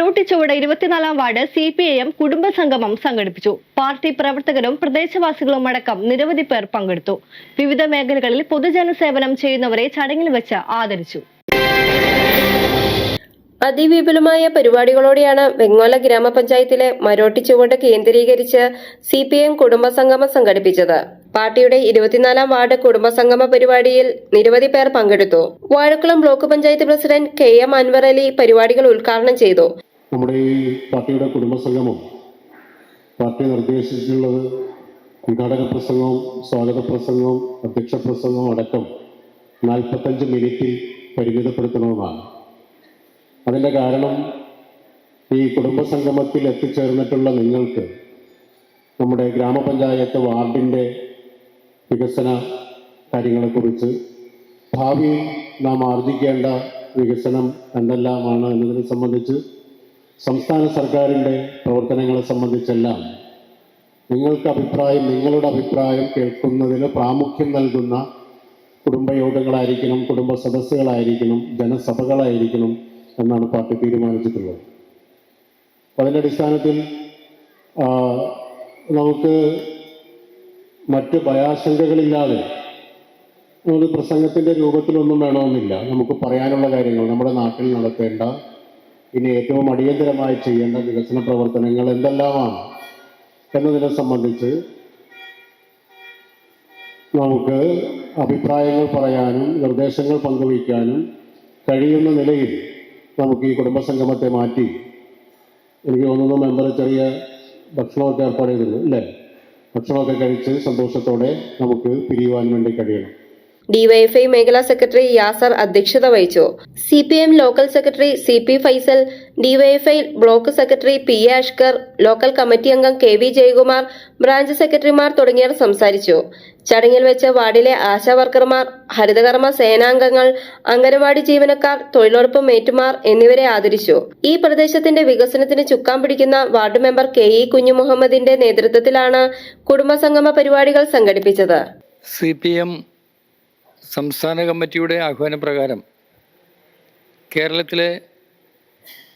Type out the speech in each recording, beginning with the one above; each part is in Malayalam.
മരോട്ടി ചുവട് ഇരുപത്തിനാലാം ward C P I M കുടുംബസംഗമം സംഘടിപ്പിച്ചു. പാർട്ടി പ്രവർത്തകരും പ്രദേശവാസികളും അടക്കം നിരവധി പേർ പങ്കെടുത്തു. വിവിധ മേഖലകളിൽ പൊതുജന സേവനം ചെയ്യുന്നവരെ ചടങ്ങിൽ വെച്ച് ആദരിച്ചു. അതിവിപുലമായ പരിപാടികളോടെയാണ് വെങ്ങോല ഗ്രാമപഞ്ചായത്തിലെ മരോട്ടി ചുവട് കേന്ദ്രീകരിച്ച് സി പി എം കുടുംബസംഗമം സംഘടിപ്പിച്ചത്. പാർട്ടിയുടെ ഇരുപത്തിനാലാം വാർഡ് കുടുംബസംഗമ പരിപാടിയിൽ നിരവധി പേർ പങ്കെടുത്തു. Vazhakulam block panchayat president K M Anwar Ali പരിപാടികൾ ഉദ്ഘാടനം ചെയ്തു. നമ്മുടെ ഈ പാർട്ടിയുടെ കുടുംബസംഗമം പാർട്ടി നിർദ്ദേശിച്ചിട്ടുള്ളത് ഉദ്ഘാടക പ്രസംഗവും സ്വാഗത പ്രസംഗവും അധ്യക്ഷ പ്രസംഗവും അടക്കം നാൽപ്പത്തഞ്ച് മിനിറ്റിൽ പരിമിതപ്പെടുത്തണമെന്നാണ് അതിന്റെ കാരണം ഈ കുടുംബസംഗമത്തിൽ എത്തിച്ചേർന്നിട്ടുള്ള നിങ്ങൾക്ക് നമ്മുടെ ഗ്രാമപഞ്ചായത്ത് വാർഡിന്റെ വികസന കാര്യങ്ങളെക്കുറിച്ച് ഭാവിയിൽ നാം ആർജിക്കേണ്ട വികസനം എന്തെല്ലാമാണ് എന്നതിനെ സംബന്ധിച്ച് സംസ്ഥാന സർക്കാരിന്റെ പ്രവർത്തനങ്ങളെ സംബന്ധിച്ചെല്ലാം നിങ്ങൾക്ക് അഭിപ്രായം നിങ്ങളുടെ അഭിപ്രായം കേൾക്കുന്നതിന് പ്രാമുഖ്യം നൽകുന്ന കുടുംബയോഗങ്ങളായിരിക്കണം കുടുംബ സദസ്സുകളായിരിക്കണം ജനസഭകളായിരിക്കണം എന്നാണ് പാർട്ടി തീരുമാനിച്ചിട്ടുള്ളത്. അതിന്റെ അടിസ്ഥാനത്തിൽ നമുക്ക് മറ്റ് ഭയാശങ്കകളില്ലാതെ ഒരു പ്രസംഗത്തിന്റെ രൂപത്തിലൊന്നും വേണമെന്നില്ല. നമുക്ക് പറയാനുള്ള കാര്യങ്ങൾ നമ്മുടെ നാട്ടിൽ നടത്തേണ്ട ഇനി ഏറ്റവും അടിയന്തരമായി ചെയ്യേണ്ട വികസന പ്രവർത്തനങ്ങൾ എന്തെല്ലാമാണ് എന്നതിനെ സംബന്ധിച്ച് നമുക്ക് അഭിപ്രായങ്ങൾ പറയാനും നിർദ്ദേശങ്ങൾ പങ്കുവയ്ക്കാനും കഴിയുന്ന നിലയിൽ നമുക്ക് ഈ കുടുംബസംഗമത്തെ മാറ്റി. എനിക്ക് തോന്നുന്നു മെമ്പർ ചെറിയ ഭക്ഷണമൊക്കെ ഏർപ്പാട് ചെയ്തിരുന്നു അല്ലേ? ഭക്ഷണമൊക്കെ കഴിച്ച് സന്തോഷത്തോടെ നമുക്ക് പിരിയുവാൻ വേണ്ടി കഴിയണം. ഡിവൈഎഫ്ഐ മേഖലാ സെക്രട്ടറി യാസർ അധ്യക്ഷത വഹിച്ചു. C P M local secretary C P Faisal DYFI block secretary P A Ashkar local committee അംഗം കെ വി ജയകുമാർ ബ്രാഞ്ച് സെക്രട്ടറിമാർ തുടങ്ങിയവർ സംസാരിച്ചു. ചടങ്ങിൽ വെച്ച് വാർഡിലെ ആശാവർക്കർമാർ ഹരിതകർമ്മ സേനാംഗങ്ങൾ അംഗനവാടി ജീവനക്കാർ തൊഴിലുറപ്പ് മേറ്റുമാർ എന്നിവരെ ആദരിച്ചു. ഈ പ്രദേശത്തിന്റെ വികസനത്തിന് ചുക്കാൻ പിടിക്കുന്ന വാർഡ് മെമ്പർ കെ ഇ കുഞ്ഞുമുഹമ്മദിന്റെ നേതൃത്വത്തിലാണ് കുടുംബസംഗമ പരിപാടികൾ സംഘടിപ്പിച്ചത്. സി പി എം സംസ്ഥാന കമ്മിറ്റിയുടെ ആഹ്വാനപ്രകാരം കേരളത്തിലെ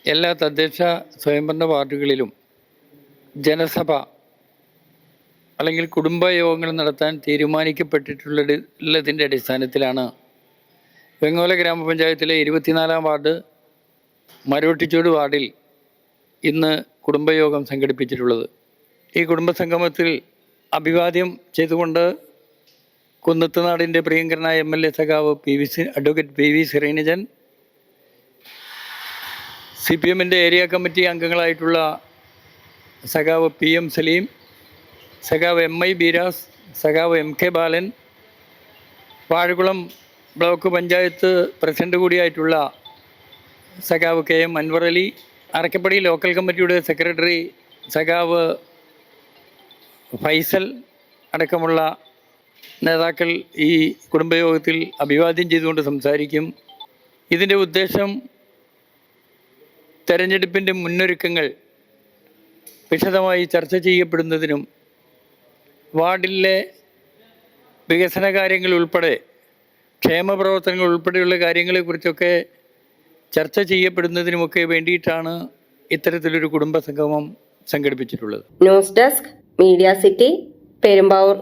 എല്ലാ തദ്ദേശ സ്വയംഭരണ വാർഡുകളിലും ജനസഭ അല്ലെങ്കിൽ കുടുംബയോഗങ്ങൾ നടത്താൻ തീരുമാനിക്കപ്പെട്ടിട്ടുള്ളതിന്റെ അടിസ്ഥാനത്തിലാണ് വെങ്ങോല ഗ്രാമപഞ്ചായത്തിലെ ഇരുപത്തിനാലാം വാർഡ് മരോട്ടിച്ചൂട് വാർഡിൽ ഇന്ന് കുടുംബയോഗം സംഘടിപ്പിച്ചിട്ടുള്ളത്. ഈ കുടുംബസംഗമത്തിൽ അഭിവാദ്യം ചെയ്തുകൊണ്ട് കുന്നത്തുനാടിന്റെ പ്രിയങ്കരനായ എം എൽ എ സഖാവ് P V advocate P V Sreenijan C P എമ്മിന്റെ ഏരിയ കമ്മിറ്റി അംഗങ്ങളായിട്ടുള്ള സഖാവ് പി എം സലീം സഖാവ് എം ഐ ബീരാസ് സഖാവ് M K Balan Vazhakulam block panchayat president കൂടിയായിട്ടുള്ള സഖാവ് K M Anwar Ali Arakkappadi local കമ്മിറ്റിയുടെ സെക്രട്ടറി സഖാവ് ഫൈസൽ അടക്കമുള്ള നേതാക്കൾ ഈ കുടുംബയോഗത്തിൽ അഭിവാദ്യം ചെയ്തുകൊണ്ട് സംസാരിക്കും. ഇതിന്റെ ഉദ്ദേശം തെരഞ്ഞെടുപ്പിന്റെ മുന്നൊരുക്കങ്ങൾ വിശദമായി ചർച്ച ചെയ്യപ്പെടുന്നതിനും വാർഡിലെ വികസന കാര്യങ്ങൾ ഉൾപ്പെടെ ക്ഷേമപ്രവർത്തനങ്ങൾ ഉൾപ്പെടെയുള്ള കാര്യങ്ങളെക്കുറിച്ചൊക്കെ ചർച്ച ചെയ്യപ്പെടുന്നതിനുമൊക്കെ വേണ്ടിയിട്ടാണ് ഇത്തരത്തിലൊരു കുടുംബ സംഗമം സംഘടിപ്പിച്ചിട്ടുള്ളത്. News desk media city Perumbavoor.